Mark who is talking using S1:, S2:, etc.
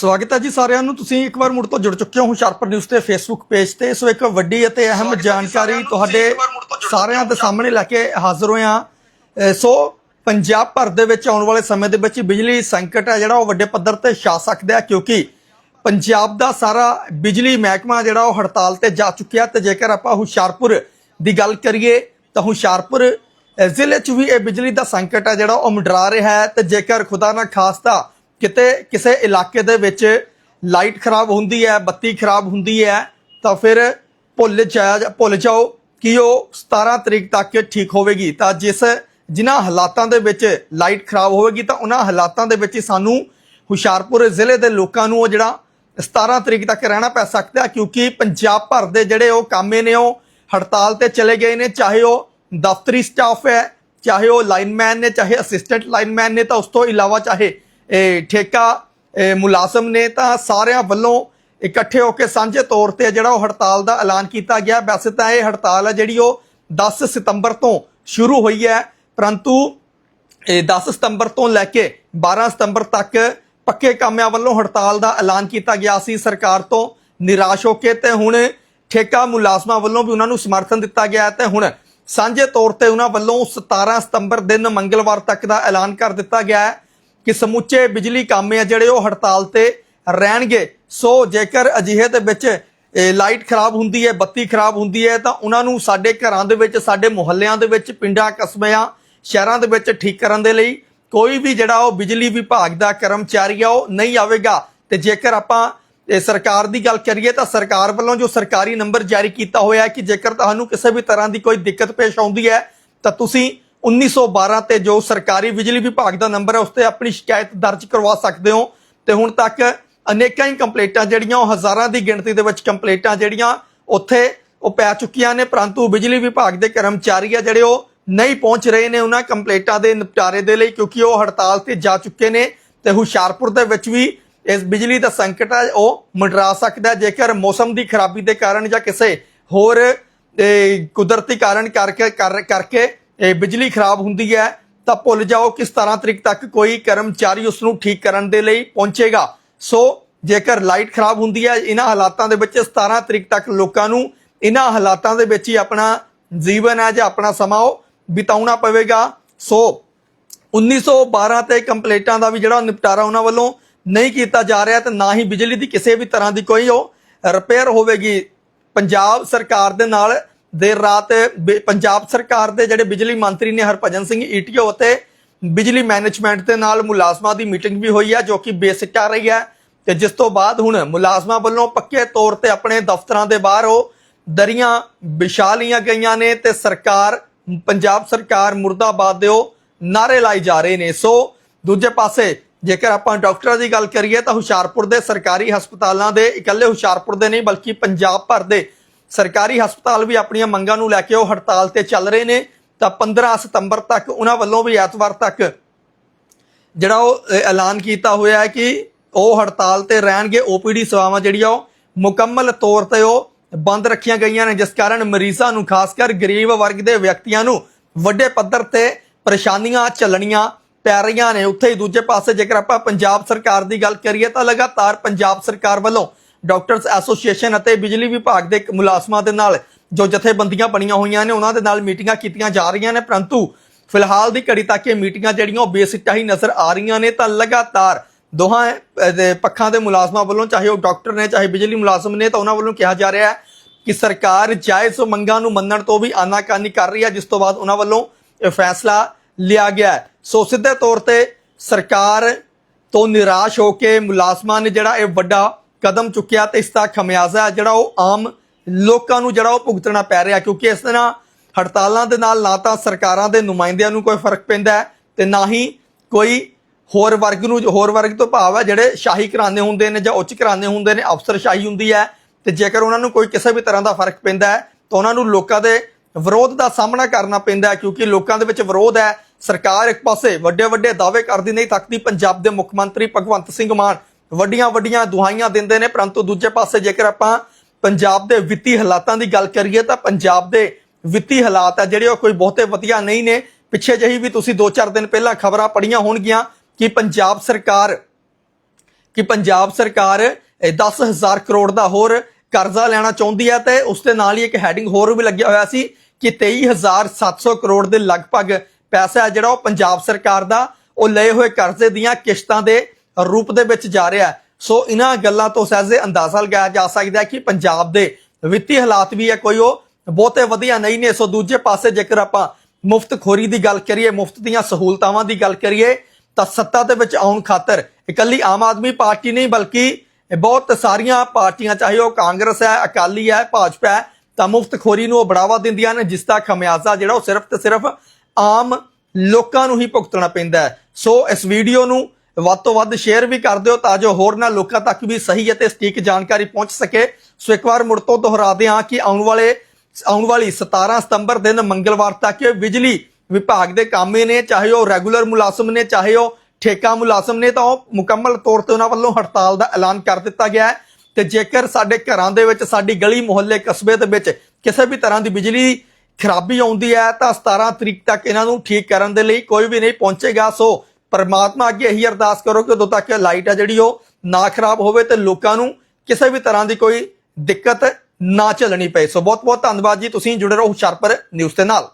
S1: ਸਵਾਗਤ ਹੈ ਜੀ ਸਾਰਿਆਂ ਨੂੰ। ਤੁਸੀਂ ਇੱਕ ਵਾਰ ਮੁੜ ਤੋਂ ਜੁੜ ਚੁੱਕੇ ਹੋ ਹੁਸ਼ਿਆਰਪੁਰ ਨਿਊਜ਼ ਤੇ ਫੇਸਬੁੱਕ ਪੇਜ ਤੇ। ਸੋ ਇੱਕ ਵੱਡੀ ਅਤੇ ਅਹਿਮ ਜਾਣਕਾਰੀ ਤੁਹਾਡੇ ਸਾਰਿਆਂ ਦੇ ਸਾਹਮਣੇ ਲੈ ਕੇ ਹਾਜ਼ਰ ਹੋਏ ਹਾਂ। ਅਹ ਸੋ ਪੰਜਾਬ ਭਰ ਦੇ ਵਿੱਚ ਆਉਣ ਵਾਲੇ ਸਮੇਂ ਦੇ ਵਿੱਚ ਬਿਜਲੀ ਸੰਕਟ ਹੈ ਜਿਹੜਾ ਉਹ ਵੱਡੇ ਪੱਧਰ ਤੇ ਛਾ ਸਕਦਾ ਹੈ ਕਿਉਂਕਿ ਪੰਜਾਬ ਦਾ ਸਾਰਾ ਬਿਜਲੀ ਮਹਿਕਮਾ ਜਿਹੜਾ ਉਹ ਹੜਤਾਲ ਤੇ ਜਾ ਚੁੱਕਿਆ ਤੇ ਜੇਕਰ ਆਪਾਂ ਹੁਸ਼ਿਆਰਪੁਰ ਦੀ ਗੱਲ ਕਰੀਏ ਤਾਂ ਹੁਸ਼ਿਆਰਪੁਰ ਜ਼ਿਲ੍ਹੇ 'ਚ ਵੀ ਇਹ ਬਿਜਲੀ ਦਾ ਸੰਕਟ ਹੈ ਜਿਹੜਾ ਉਹ ਮੰਡਰਾ ਰਿਹਾ ਹੈ ਤੇ ਜੇਕਰ ਖੁਦਾ ਨਾ ਖਾਸਤਾ ਕਿਤੇ ਕਿਸੇ ਇਲਾਕੇ ਦੇ ਵਿੱਚ ਲਾਈਟ ਖਰਾਬ ਹੁੰਦੀ ਹੈ, ਬੱਤੀ ਖਰਾਬ ਹੁੰਦੀ ਹੈ, ਤਾਂ ਫਿਰ ਭੁੱਲ ਜਾ, ਭੁੱਲ ਜਾਓ ਕਿ ਉਹ 17 ਤਰੀਕ ਤੱਕ ਠੀਕ ਹੋਵੇਗੀ। ਤਾਂ ਜਿਸ ਜਿਨ੍ਹਾਂ ਹਾਲਾਤਾਂ ਦੇ ਵਿੱਚ ਲਾਈਟ ਖਰਾਬ ਹੋਵੇਗੀ, ਤਾਂ ਉਹਨਾਂ ਹਾਲਾਤਾਂ ਦੇ ਵਿੱਚ ਹੀ ਸਾਨੂੰ ਹੁਸ਼ਿਆਰਪੁਰ ਜ਼ਿਲ੍ਹੇ ਦੇ ਲੋਕਾਂ ਨੂੰ ਉਹ ਜਿਹੜਾ 17 ਤਰੀਕ ਤੱਕ ਰਹਿਣਾ ਪੈ ਸਕਦਾ ਕਿਉਂਕਿ ਪੰਜਾਬ ਭਰ ਦੇ ਜਿਹੜੇ ਉਹ ਕਾਮੇ ਨੇ, ਉਹ ਹੜਤਾਲ ਤੇ ਚਲੇ ਗਏ ਨੇ, ਚਾਹੇ ਉਹ ਦਫ਼ਤਰੀ ਸਟਾਫ ਹੈ, ਚਾਹੇ ਉਹ ਲਾਈਨਮੈਨ ਨੇ, ਚਾਹੇ ਅਸਿਸਟੈਂਟ ਲਾਈਨਮੈਨ ਨੇ, ਤਾਂ ਉਸ ਤੋਂ ਇਲਾਵਾ ਚਾਹੇ ਠੇਕਾ ਮੁਲਾਜ਼ਮ ਨੇ ਤਾਂ ਸਾਰਿਆਂ ਵੱਲੋਂ ਇਕੱਠੇ ਹੋ ਕੇ ਸਾਂਝੇ ਤੌਰ ਤੇ ਜਿਹੜਾ ਉਹ ਹੜਤਾਲ ਦਾ ਐਲਾਨ ਕੀਤਾ ਗਿਆ। ਵੈਸੇ ਤਾਂ ਇਹ ਹੜਤਾਲ ਹੈ ਜਿਹੜੀ ਉਹ 10 ਸਤੰਬਰ ਤੋਂ ਸ਼ੁਰੂ ਹੋਈ ਹੈ, ਪਰੰਤੂ ਇਹ 10 ਸਤੰਬਰ ਤੋਂ ਲੈ ਕੇ 12 ਸਤੰਬਰ ਤੱਕ ਪੱਕੇ ਕਾਮਿਆਂ ਵੱਲੋਂ ਹੜਤਾਲ ਦਾ ਐਲਾਨ ਕੀਤਾ ਗਿਆ ਸੀ। ਸਰਕਾਰ ਤੋਂ ਨਿਰਾਸ਼ ਹੋ ਕੇ ਤੇ ਹੁਣ ਠੇਕਾ ਮੁਲਾਜ਼ਮਾਂ ਵੱਲੋਂ ਵੀ ਉਹਨਾਂ ਨੂੰ ਸਮਰਥਨ ਦਿੱਤਾ ਗਿਆ ਹੈ ਤੇ ਹੁਣ ਸਾਂਝੇ ਤੌਰ ਤੇ ਉਹਨਾਂ ਵੱਲੋਂ 17 ਸਤੰਬਰ ਦਿਨ ਮੰਗਲਵਾਰ ਤੱਕ ਦਾ ਐਲਾਨ ਕਰ ਦਿੱਤਾ ਗਿਆ ਹੈ। ਕਿ ਸਮੁੱਚੇ ਬਿਜਲੀ ਕਾਮੇ ਆ ਜਿਹੜੇ ਉਹ ਹੜਤਾਲ ਤੇ ਰਹਿਣਗੇ। ਸੋ ਜੇਕਰ ਅਜਿਹੇ ਦੇ ਵਿੱਚ ਲਾਈਟ ਖਰਾਬ ਹੁੰਦੀ ਹੈ, ਬੱਤੀ ਖਰਾਬ ਹੁੰਦੀ ਹੈ, ਤਾਂ ਉਹਨਾਂ ਨੂੰ ਸਾਡੇ ਘਰਾਂ ਦੇ ਵਿੱਚ, ਸਾਡੇ ਮੁਹੱਲਿਆਂ ਦੇ ਵਿੱਚ, ਪਿੰਡਾਂ, ਕਸਬਿਆਂ, ਸ਼ਹਿਰਾਂ ਦੇ ਵਿੱਚ ਠੀਕ ਕਰਨ ਦੇ ਲਈ ਕੋਈ ਵੀ ਜਿਹੜਾ ਉਹ ਬਿਜਲੀ ਵਿਭਾਗ ਦਾ ਕਰਮਚਾਰੀ ਆ, ਉਹ ਨਹੀਂ ਆਵੇਗਾ। ਤੇ ਜੇਕਰ ਆਪਾਂ ਸਰਕਾਰ ਦੀ ਗੱਲ ਕਰੀਏ ਤਾਂ ਸਰਕਾਰ ਵੱਲੋਂ ਜੋ ਸਰਕਾਰੀ ਨੰਬਰ ਜਾਰੀ ਕੀਤਾ ਹੋਇਆ ਹੈ ਕਿ ਜੇਕਰ ਤੁਹਾਨੂੰ ਕਿਸੇ ਵੀ ਤਰ੍ਹਾਂ ਦੀ ਕੋਈ ਦਿੱਕਤ ਪੇਸ਼ ਆਉਂਦੀ ਹੈ, ਤਾਂ ਤੁਸੀਂ 1912 ਤੇ ਜੋ ਸਰਕਾਰੀ ਬਿਜਲੀ ਵਿਭਾਗ ਦਾ ਨੰਬਰ ਹੈ ਉਸ ਤੇ ਆਪਣੀ ਸ਼ਿਕਾਇਤ ਦਰਜ ਕਰਵਾ ਸਕਦੇ ਹੋ। ਤੇ ਹੁਣ ਤੱਕ ਅਨੇਕਾਂ ਹੀ ਕੰਪਲੇਂਟਾਂ ਜਿਹੜੀਆਂ, ਉਹ ਹਜ਼ਾਰਾਂ ਦੀ ਗਿਣਤੀ ਦੇ ਵਿੱਚ ਕੰਪਲੇਂਟਾਂ ਜਿਹੜੀਆਂ ਉੱਥੇ ਉਹ ਪੈ ਚੁੱਕੀਆਂ ਨੇ। ਪਰੰਤੂ ਬਿਜਲੀ ਵਿਭਾਗ ਦੇ ਕਰਮਚਾਰੀ ਆ ਜਿਹੜੇ ਉਹ ਨਹੀਂ ਪਹੁੰਚ ਰਹੇ ਨੇ ਉਹਨਾਂ ਕੰਪਲੇਂਟਾਂ ਦੇ ਨਿਪਟਾਰੇ ਦੇ ਲਈ, ਕਿਉਂਕਿ ਉਹ ਹੜਤਾਲ ਤੇ ਜਾ ਚੁੱਕੇ ਨੇ। ਤੇ ਹੁਸ਼ਿਆਰਪੁਰ ਦੇ ਵਿੱਚ ਵੀ ਇਸ ਬਿਜਲੀ ਦਾ ਸੰਕਟ ਹੈ ਉਹ ਮੰਡਰਾ ਸਕਦਾ ਜੇਕਰ ਮੌਸਮ ਦੀ ਖਰਾਬੀ ਦੇ ਕਾਰਨ ਜਾਂ ਕਿਸੇ ਹੋਰ ਕੁਦਰਤੀ ਕਾਰਨ ਕਰਕੇ, ਕਰ- ਕਰਕੇ ਇਹ ਬਿਜਲੀ ਖਰਾਬ ਹੁੰਦੀ ਹੈ, ਤਾਂ ਭੁੱਲ ਜਾਓ ਕਿ 17 ਤਰੀਕ ਤੱਕ ਕੋਈ ਕਰਮਚਾਰੀ ਉਸ ਨੂੰ ਠੀਕ ਕਰਨ ਦੇ ਲਈ ਪਹੁੰਚੇਗਾ। ਸੋ ਜੇਕਰ ਲਾਈਟ ਖਰਾਬ ਹੁੰਦੀ ਹੈ ਇਹਨਾਂ ਹਾਲਾਤਾਂ ਦੇ ਵਿੱਚ 17 ਤਰੀਕ ਤੱਕ ਲੋਕਾਂ ਨੂੰ ਇਹਨਾਂ ਹਾਲਾਤਾਂ ਦੇ ਵਿੱਚ ਹੀ ਆਪਣਾ ਜੀਵਨ ਹੈ ਜਾਂ ਆਪਣਾ ਸਮਾਂ ਉਹ ਬਿਤਾਉਣਾ ਪਵੇਗਾ। ਸੋ 1912 ਤੇ ਕੰਪਲੇਂਟਾਂ ਦਾ ਵੀ ਜਿਹੜਾ ਨਿਪਟਾਰਾ ਉਹਨਾਂ ਵੱਲੋਂ ਨਹੀਂ ਕੀਤਾ ਜਾ ਰਿਹਾ, ਤੇ ਨਾ ਹੀ ਬਿਜਲੀ ਦੀ ਕਿਸੇ ਵੀ ਤਰ੍ਹਾਂ ਦੀ ਕੋਈ ਉਹ ਰਿਪੇਅਰ ਹੋਵੇਗੀ। ਪੰਜਾਬ ਸਰਕਾਰ ਦੇ ਨਾਲ ਦੇਰ ਰਾਤ ਪੰਜਾਬ ਸਰਕਾਰ ਦੇ ਜਿਹੜੇ ਬਿਜਲੀ ਮੰਤਰੀ ਨੇ ਹਰਭਜਨ ਸਿੰਘ ਈਟੀਓ ਅਤੇ ਬਿਜਲੀ ਮੈਨੇਜਮੈਂਟ ਦੇ ਨਾਲ ਮੁਲਾਜ਼ਮਾਂ ਦੀ ਮੀਟਿੰਗ ਵੀ ਹੋਈ ਹੈ, ਜੋ ਕਿ ਬੇਸਿਕ ਆ ਰਹੀ ਹੈ। ਤੇ ਜਿਸ ਤੋਂ ਬਾਅਦ ਹੁਣ ਮੁਲਾਜ਼ਮਾਂ ਵੱਲੋਂ ਪੱਕੇ ਤੌਰ ਤੇ ਆਪਣੇ ਦਫ਼ਤਰਾਂ ਦੇ ਬਾਹਰ ਉਹ ਦਰੀਆਂ ਵਿਛਾ ਲਈਆਂ ਗਈਆਂ ਨੇ ਤੇ ਸਰਕਾਰ, ਪੰਜਾਬ ਸਰਕਾਰ ਮੁਰਦਾਬਾਦ ਦੇ ਉਹ ਨਾਰੇ ਲਾਈ ਜਾ ਰਹੇ ਨੇ। ਸੋ ਦੂਜੇ ਪਾਸੇ ਜੇਕਰ ਆਪਾਂ ਡਾਕਟਰਾਂ ਦੀ ਗੱਲ ਕਰੀਏ ਤਾਂ ਹੁਸ਼ਿਆਰਪੁਰ ਦੇ ਸਰਕਾਰੀ ਹਸਪਤਾਲਾਂ ਦੇ ਇਕੱਲੇ ਹੁਸ਼ਿਆਰਪੁਰ ਦੇ ਨਹੀਂ, ਬਲਕਿ ਪੰਜਾਬ ਭਰ ਦੇ ਸਰਕਾਰੀ ਹਸਪਤਾਲ ਵੀ ਆਪਣੀਆਂ ਮੰਗਾਂ ਨੂੰ ਲੈ ਕੇ ਉਹ ਹੜਤਾਲ ਤੇ ਚੱਲ ਰਹੇ ਨੇ, ਤਾਂ 15 ਸਤੰਬਰ ਤੱਕ ਉਹਨਾਂ ਵੱਲੋਂ ਵੀ ਐਤਵਾਰ ਤੱਕ ਜਿਹੜਾ ਉਹ ਐਲਾਨ ਕੀਤਾ ਹੋਇਆ ਹੈ ਕਿ ਉਹ ਹੜਤਾਲ ਤੇ ਰਹਿਣਗੇ ਓਪੀਡੀ ਸੇਵਾਵਾਂ ਜਿਹੜੀਆਂ ਉਹ ਮੁਕੰਮਲ ਤੌਰ ਤੇ ਉਹ ਬੰਦ ਰੱਖੀਆਂ ਗਈਆਂ ਨੇ, ਜਿਸ ਕਾਰਨ ਮਰੀਜ਼ਾਂ ਨੂੰ ਖਾਸ ਕਰ ਗਰੀਬ ਵਰਗ ਦੇ ਵਿਅਕਤੀਆਂ ਨੂੰ ਵੱਡੇ ਪੱਧਰ ਤੇ ਪਰੇਸ਼ਾਨੀਆਂ ਚੱਲਣੀਆਂ ਪੈ ਰਹੀਆਂ ਨੇ। ਉੱਥੇ ਹੀ ਦੂਜੇ ਪਾਸੇ ਜੇਕਰ ਆਪਾਂ ਪੰਜਾਬ ਸਰਕਾਰ ਦੀ ਗੱਲ ਕਰੀਏ ਤਾਂ ਲਗਾਤਾਰ ਪੰਜਾਬ ਸਰਕਾਰ ਵੱਲੋਂ ਡਾਕਟਰਸ ਐਸੋਸੀਏਸ਼ਨ ਅਤੇ ਬਿਜਲੀ ਵਿਭਾਗ ਦੇ ਮੁਲਾਜ਼ਮਾਂ ਦੇ ਨਾਲ ਜੋ ਜਥੇਬੰਦੀਆਂ ਬਣੀਆਂ ਹੋਈਆਂ ਨੇ, ਉਹਨਾਂ ਦੇ ਨਾਲ ਮੀਟਿੰਗਾਂ ਕੀਤੀਆਂ ਜਾ ਰਹੀਆਂ ਨੇ। ਪਰੰਤੂ ਫਿਲਹਾਲ ਦੀ ਘੜੀ ਤੱਕ ਇਹ ਮੀਟਿੰਗਾਂ ਜਿਹੜੀਆਂ, ਉਹ ਬੇਸਿੱਟਾ ਹੀ ਨਜ਼ਰ ਆ ਰਹੀਆਂ ਨੇ। ਤਾਂ ਲਗਾਤਾਰ ਦੋਹਾਂ ਪੱਖਾਂ ਦੇ ਮੁਲਾਜ਼ਮਾਂ ਵੱਲੋਂ, ਚਾਹੇ ਉਹ ਡਾਕਟਰ ਨੇ, ਚਾਹੇ ਬਿਜਲੀ ਮੁਲਾਜ਼ਮ ਨੇ, ਤਾਂ ਉਹਨਾਂ ਵੱਲੋਂ ਕਿਹਾ ਜਾ ਰਿਹਾ ਹੈ ਕਿ ਸਰਕਾਰ ਜਾਇਜ਼ ਮੰਗਾਂ ਨੂੰ ਮੰਨਣ ਤੋਂ ਵੀ ਆਨਾਕਾਨੀ ਕਰ ਰਹੀ ਹੈ, ਜਿਸ ਤੋਂ ਬਾਅਦ ਉਹਨਾਂ ਵੱਲੋਂ ਇਹ ਫੈਸਲਾ ਲਿਆ ਗਿਆ ਸੋ ਸਿੱਧੇ ਤੌਰ ਤੇ ਸਰਕਾਰ ਤੋਂ ਨਿਰਾਸ਼ ਹੋ ਕੇ ਮੁਲਾਜ਼ਮਾਂ ਨੇ ਜਿਹੜਾ ਇਹ ਵੱਡਾ ਕਦਮ ਚੁੱਕਿਆ ਤੇ ਇਸ ਦਾ ਖਮਿਆਜ਼ਾ ਜਿਹੜਾ ਉਹ ਆਮ ਲੋਕਾਂ ਨੂੰ ਜਿਹੜਾ ਉਹ ਭੁਗਤਣਾ ਪੈ ਰਿਹਾ ਕਿਉਂਕਿ ਇਸ ਤਰ੍ਹਾਂ ਹੜਤਾਲਾਂ ਦੇ ਨਾਲ ਨਾ ਤਾਂ ਸਰਕਾਰਾਂ ਦੇ ਨੁਮਾਇੰਦਿਆਂ ਨੂੰ ਕੋਈ ਫ਼ਰਕ ਪੈਂਦਾ ਹੈ ਤੇ ਨਾ ਹੀ ਕੋਈ ਹੋਰ ਵਰਗ ਨੂੰ, ਹੋਰ ਵਰਗ ਤੋਂ ਭਾਵ ਹੈ ਜਿਹੜੇ ਸ਼ਾਹੀ ਘਰਾਣੇ ਹੁੰਦੇ ਨੇ ਜਾਂ ਉੱਚ ਘਰਾਣੇ ਹੁੰਦੇ ਨੇ, ਅਫਸਰਸ਼ਾਹੀ ਹੁੰਦੀ ਹੈ ਤੇ ਜੇਕਰ ਉਹਨਾਂ ਨੂੰ ਕੋਈ ਕਿਸੇ ਵੀ ਤਰ੍ਹਾਂ ਦਾ ਫ਼ਰਕ ਪੈਂਦਾ ਹੈ, ਤਾਂ ਉਹਨਾਂ ਨੂੰ ਲੋਕਾਂ ਦੇ ਵਿਰੋਧ ਦਾ ਸਾਹਮਣਾ ਕਰਨਾ ਪੈਂਦਾ ਹੈ, ਕਿਉਂਕਿ ਲੋਕਾਂ ਦੇ ਵਿੱਚ ਵਿਰੋਧ ਹੈ। ਸਰਕਾਰ ਇੱਕ ਪਾਸੇ ਵੱਡੇ ਵੱਡੇ ਦਾਅਵੇ ਕਰਦੀ, ਨਹੀਂ ਥੱਕਦੀ ਪੰਜਾਬ ਦੇ ਮੁੱਖ ਮੰਤਰੀ ਭਗਵੰਤ ਸਿੰਘ ਮਾਨ ਵੱਡੀਆਂ ਵੱਡੀਆਂ ਦੁਹਾਈਆਂ ਦਿੰਦੇ ਨੇ, ਪਰੰਤੂ ਦੂਜੇ ਪਾਸੇ ਜੇਕਰ ਆਪਾਂ ਪੰਜਾਬ ਦੇ ਵਿੱਤੀ ਹਾਲਾਤਾਂ ਦੀ ਗੱਲ ਕਰੀਏ ਤਾਂ ਪੰਜਾਬ ਦੇ ਵਿੱਤੀ ਹਾਲਾਤ ਆ ਜਿਹੜੇ ਉਹ ਕੋਈ ਬਹੁਤੇ ਵਧੀਆ ਨਹੀਂ ਨੇ। ਪਿੱਛੇ ਜਹੀ ਵੀ ਤੁਸੀਂ 2-4 ਦਿਨ ਪਹਿਲਾਂ ਖਬਰਾਂ ਪੜੀਆਂ ਹੋਣਗੀਆਂ ਕਿ ਪੰਜਾਬ ਸਰਕਾਰ, ਕਿ ਪੰਜਾਬ ਸਰਕਾਰ, ਇਹ 10000 ਕਰੋੜ ਦਾ ਹੋਰ ਕਰਜ਼ਾ ਲੈਣਾ ਚਾਹੁੰਦੀ ਹੈ ਤੇ ਉਸ ਦੇ ਨਾਲ ਹੀ ਇੱਕ ਹੈਡਿੰਗ ਹੋਰ ਵੀ ਲੱਗਿਆ ਹੋਇਆ ਸੀ ਕਿ 23700 ਕਰੋੜ ਦੇ ਲਗਭਗ ਪੈਸਾ ਹੈ ਜਿਹੜਾ ਉਹ ਪੰਜਾਬ ਸਰਕਾਰ ਦਾ, ਉਹ ਲਏ ਹੋਏ ਕਰਜ਼ੇ ਦੀਆਂ ਕਿਸ਼ਤਾਂ ਦੇ ਰੂਪ ਦੇ ਵਿੱਚ ਜਾ ਰਿਹਾ ਸੋ ਇਹਨਾਂ ਗੱਲਾਂ ਤੋਂ ਸਹਿਜੇ ਅੰਦਾਜ਼ਾ ਲਗਾਇਆ ਜਾ ਸਕਦਾ ਹੈ ਕਿ ਪੰਜਾਬ ਦੇ ਵਿੱਤੀ ਹਾਲਾਤ ਵੀ ਹੈ ਕੋਈ ਉਹ ਬਹੁਤੇ ਵਧੀਆ ਨਹੀਂ ਨੇ। ਸੋ ਦੂਜੇ ਪਾਸੇ ਜੇਕਰ ਆਪਾਂ ਮੁਫਤ ਖੋਰੀ ਦੀ ਗੱਲ ਕਰੀਏ, ਮੁਫਤ ਦੀਆਂ ਸਹੂਲਤਾਵਾਂ ਦੀ ਗੱਲ ਕਰੀਏ, ਤਾਂ ਸੱਤਾ ਦੇ ਵਿੱਚ ਆਉਣ ਖਾਤਰ ਇਕੱਲੀ ਆਮ ਆਦਮੀ ਪਾਰਟੀ ਨਹੀਂ, ਬਲਕਿ ਬਹੁਤ ਸਾਰੀਆਂ ਪਾਰਟੀਆਂ, ਚਾਹੇ ਉਹ ਕਾਂਗਰਸ ਹੈ, ਅਕਾਲੀ ਹੈ, ਭਾਜਪਾ ਹੈ, ਤਾਂ ਮੁਫਤ ਖੋਰੀ ਨੂੰ ਉਹ ਬੜਾਵਾ ਦਿੰਦੀਆਂ ਨੇ, ਜਿਸ ਦਾ ਖਮਿਆਜ਼ਾ ਜਿਹੜਾ ਉਹ ਸਿਰਫ ਤੇ ਸਿਰਫ ਆਮ ਲੋਕਾਂ ਨੂੰ ਹੀ ਭੁਗਤਣਾ ਪੈਂਦਾ ਹੈ। ਸੋ ਇਸ ਵੀਡੀਓ ਨੂੰ ਵੱਧ ਤੋਂ ਵੱਧ ਸ਼ੇਅਰ ਵੀ ਕਰ ਦਿਓ ਤਾਂ ਜੋ ਹੋਰ ਹੋਰਨਾਂ ਲੋਕਾਂ ਤੱਕ ਵੀ ਸਹੀ ਅਤੇ ਸਟੀਕ ਜਾਣਕਾਰੀ ਪਹੁੰਚ ਸਕੇ। ਸੋ ਇੱਕ ਵਾਰ ਮੁੜ ਤੋਂ ਦੁਹਰਾਦੇ ਹਾਂ ਕਿ ਆਉਣ ਵਾਲੇ, ਆਉਣ ਵਾਲੀ 17 ਸਤੰਬਰ ਦਿਨ ਮੰਗਲਵਾਰ ਤੱਕ ਬਿਜਲੀ ਵਿਭਾਗ ਦੇ ਕਾਮੇ ਨੇ, ਚਾਹੇ ਉਹ ਰੈਗੂਲਰ ਮੁਲਾਜ਼ਮ ਨੇ, ਚਾਹੇ ਉਹ ਠੇਕਾ ਮੁਲਾਜ਼ਮ ਨੇ, ਤਾਂ ਉਹ ਮੁਕੰਮਲ ਤੌਰ ਤੇ ਉਹਨਾਂ ਵੱਲੋਂ ਹੜਤਾਲ ਦਾ ਐਲਾਨ ਕਰ ਦਿੱਤਾ ਗਿਆ ਹੈ। ਤੇ ਜੇਕਰ ਸਾਡੇ ਘਰਾਂ ਦੇ ਵਿੱਚ, ਸਾਡੀ ਗਲੀ ਮੁਹੱਲੇ ਕਸਬੇ ਦੇ ਵਿੱਚ ਕਿਸੇ ਵੀ ਤਰ੍ਹਾਂ ਦੀ ਬਿਜਲੀ ਖਰਾਬੀ ਆਉਂਦੀ ਹੈ, ਤਾਂ 17 ਤਰੀਕ ਤੱਕ ਇਹਨਾਂ ਨੂੰ ਠੀਕ ਕਰਨ ਦੇ ਲਈ ਕੋਈ ਵੀ ਨਹੀਂ ਪਹੁੰਚੇਗਾ। ਸੋ ਪਰਮਾਤਮਾ ਅੱਗੇ ਇਹੀ ਅਰਦਾਸ ਕਰੋ ਕਿ ਉਦੋਂ ਤੱਕ ਲਾਈਟ ਹੈ ਜਿਹੜੀ ਉਹ ਨਾ ਖਰਾਬ ਹੋਵੇ ਤੇ ਲੋਕਾਂ ਨੂੰ ਕਿਸੇ ਵੀ ਤਰ੍ਹਾਂ ਦੀ ਕੋਈ ਦਿੱਕਤ ਨਾ ਝੱਲਣੀ ਪਏ। ਸੋ ਬਹੁਤ ਬਹੁਤ ਧੰਨਵਾਦ ਜੀ। ਤੁਸੀਂ ਜੁੜੇ ਰਹੋ ਹੁਸ਼ਿਆਰਪੁਰ ਨਿਊਜ਼ ਦੇ ਨਾਲ।